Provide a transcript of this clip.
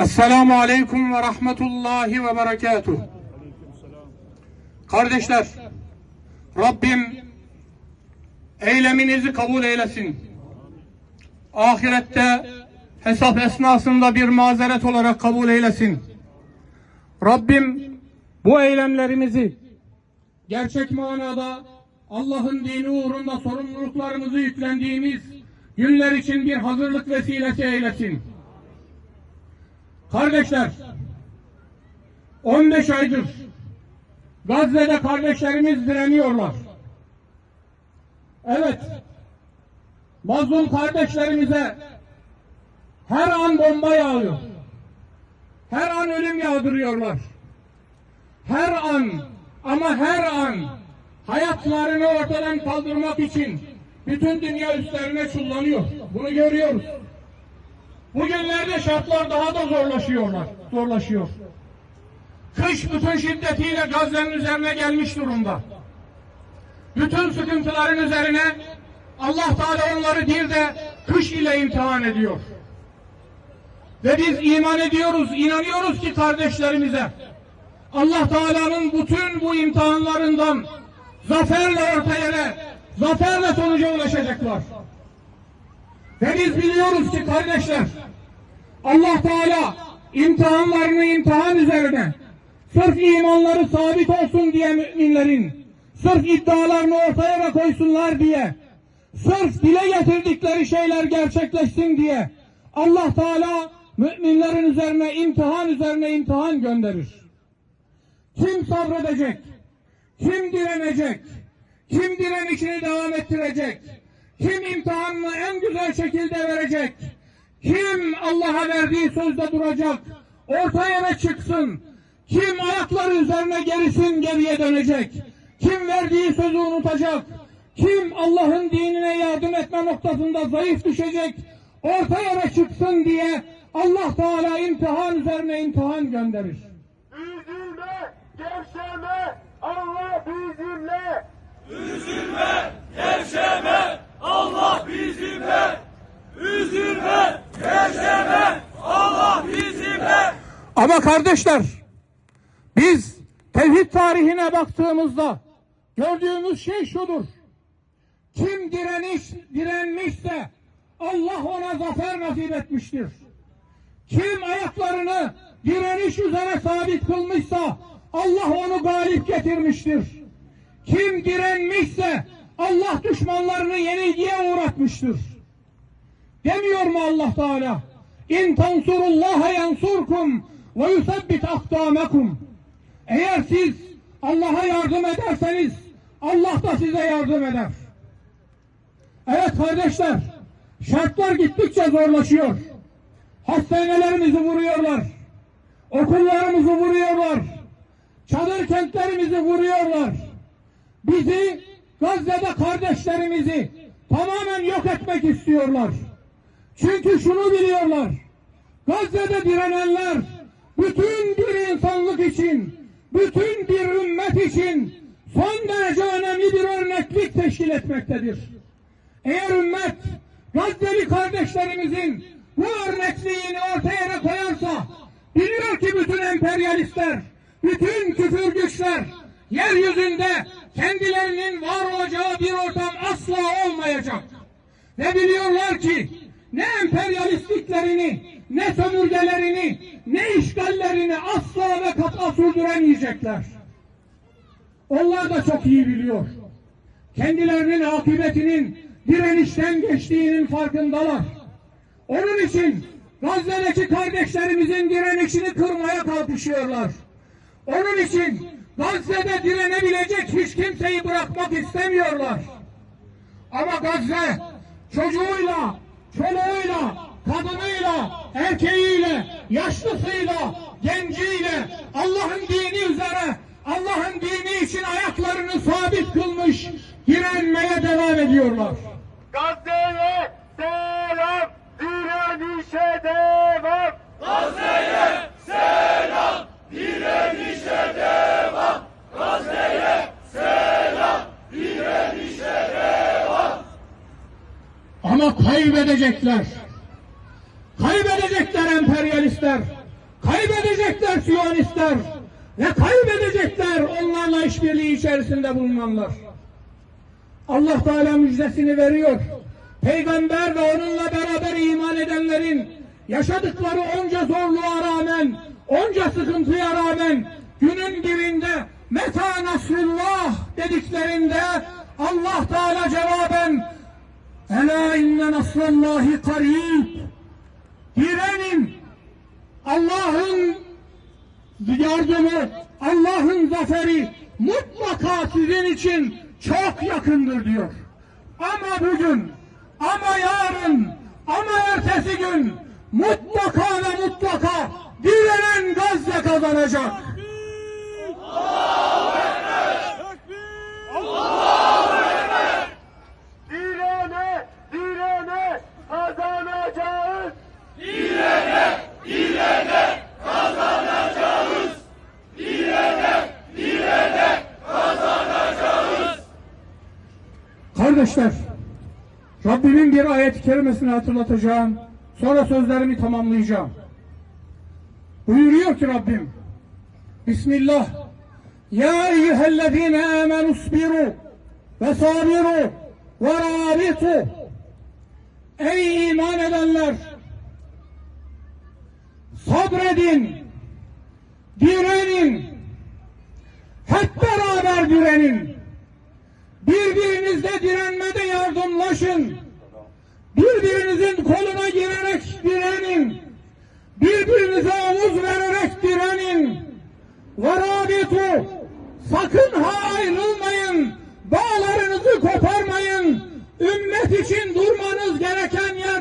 Esselamu Aleyküm ve Rahmetullahi ve Berekatuhu. Kardeşler, Rabbim eyleminizi kabul eylesin. Ahirette hesap esnasında bir mazeret olarak kabul eylesin. Rabbim bu eylemlerimizi gerçek manada Allah'ın dini uğrunda sorumluluklarımızı yüklendiğimiz günler için bir hazırlık vesilesi eylesin. Kardeşler, 15 aydır Gazze'de kardeşlerimiz direniyorlar. Evet, mazlum kardeşlerimize her an bomba yağıyor. Her an ölüm yağdırıyorlar. Her an ama her an hayatlarını ortadan kaldırmak için bütün dünya üstlerine çullanıyor. Bunu görüyoruz. Bugünlerde şartlar daha da zorlaşıyorlar, zorlaşıyor. Kış bütün şiddetiyle Gazze'nin üzerine gelmiş durumda. Bütün sıkıntıların üzerine Allah Teala onları bir de kış ile imtihan ediyor. Ve biz iman ediyoruz, inanıyoruz ki kardeşlerimize Allah Teala'nın bütün bu imtihanlarından zaferle ortaya, zaferle sonuca ulaşacaklar. Ve biz biliyoruz ki kardeşler Allah Teala imtihanlarını imtihan üzerine sırf imanları sabit olsun diye müminlerin sırf iddialarını ortaya da koysunlar diye sırf dile getirdikleri şeyler gerçekleşsin diye Allah Teala müminlerin üzerine imtihan üzerine imtihan gönderir. Kim sabredecek? Kim direnecek? Kim direnişini devam ettirecek? Kim imtihanını en güzel şekilde verecek? Kim Allah'a verdiği sözde duracak? Ortaya ne çıksın? Kim ayakları üzerine gerisin geriye dönecek? Kim verdiği sözü unutacak? Kim Allah'ın dinine yardım etme noktasında zayıf düşecek? Ortaya ne çıksın diye Allah Teala imtihan üzerine imtihan gönderir. Üzülme, gevşeme, Allah bizimle. Üzülme, gevşeme, Allah bizimle. Üzülme, gevşeme, Allah bizimle. Ama kardeşler biz tevhid tarihine baktığımızda gördüğümüz şey şudur. Kim direniş direnmişse Allah ona zafer nasip etmiştir. Kim ayaklarını direniş üzere sabit kılmışsa Allah onu galip getirmiştir. Kim direnmişse Allah düşmanlarını yenilgiye uğratmıştır. Demiyor mu Allah Teala? İn tansurullaha yansurkum ve yusabbit akdamakum. Eğer siz Allah'a yardım ederseniz Allah da size yardım eder. Evet kardeşler, şartlar gittikçe zorlaşıyor. Hastanelerimizi vuruyorlar. Okullarımızı vuruyorlar. Çadır kentlerimizi vuruyorlar. Bizi Gazze'de kardeşlerimizi tamamen yok etmek istiyorlar. Çünkü şunu biliyorlar. Gazze'de direnenler bütün bir insanlık için, bütün bir ümmet için son derece önemli bir örneklik teşkil etmektedir. Eğer ümmet Gazze'li kardeşlerimizin bu örnekliğini ortaya koyarsa biliyor ki bütün emperyalistler, bütün küfür güçler yeryüzünde kendilerinin var olacağı bir ortam asla olmayacak. Ve biliyorlar ki ne emperyalistliklerini, ne sömürgelerini, ne işgallerini asla ve kat'a sürdüremeyecekler. Onlar da çok iyi biliyor. Kendilerinin akıbetinin direnişten geçtiğinin farkındalar. Onun için Gazze'deki kardeşlerimizin direnişini kırmaya kalkışıyorlar. Onun için Gazze'de direnebilecek hiç kimseyi bırakmak istemiyorlar. Ama Gazze çocuğuyla, çoluğuyla, kadınıyla, erkeğiyle, yaşlısıyla, genciyle Allah'ın dini üzere Allah'ın dini için ayaklarını sabit kılmış direnmeye devam ediyorlar. Gazze'ye selam, direnişe devam. Gazze'ye selam, direnişe devam. Gazze'ye selam, direnişe devam. Ama kaybedecekler. Emperyalistler. Kaybedecekler Siyonistler ve kaybedecekler onlarla işbirliği içerisinde bulunanlar. Allah Teala müjdesini veriyor. Peygamber ve onunla beraber iman edenlerin yaşadıkları onca zorluğa rağmen, onca sıkıntıya rağmen günün birinde meta nasrullah dediklerinde Allah Teala cevaben Ela inne nasrullahi karib direnin Allah'ın yardımı, Allah'ın zaferi mutlaka sizin için çok yakındır diyor. Ama bugün, ama yarın, ama ertesi gün mutlaka ve mutlaka direnen Gazze kazanacak. Direne, Kardeşler, Rabbimin bir ayet-i kerimesini hatırlatacağım. Sonra sözlerimi tamamlayacağım. Buyuruyor ki Rabbim, Bismillah, Ya eyyühellezine amenu sbiru ve sabiru ve rabitu. Ey iman edenler! Sabredin, direnin, hep beraber direnin birbirinizle direnmede yardımlaşın. Birbirinizin koluna girerek direnin. Birbirinize omuz vererek direnin. Verabitu sakın ha ayrılmayın. Bağlarınızı koparmayın. Ümmet için durmanız gereken yerde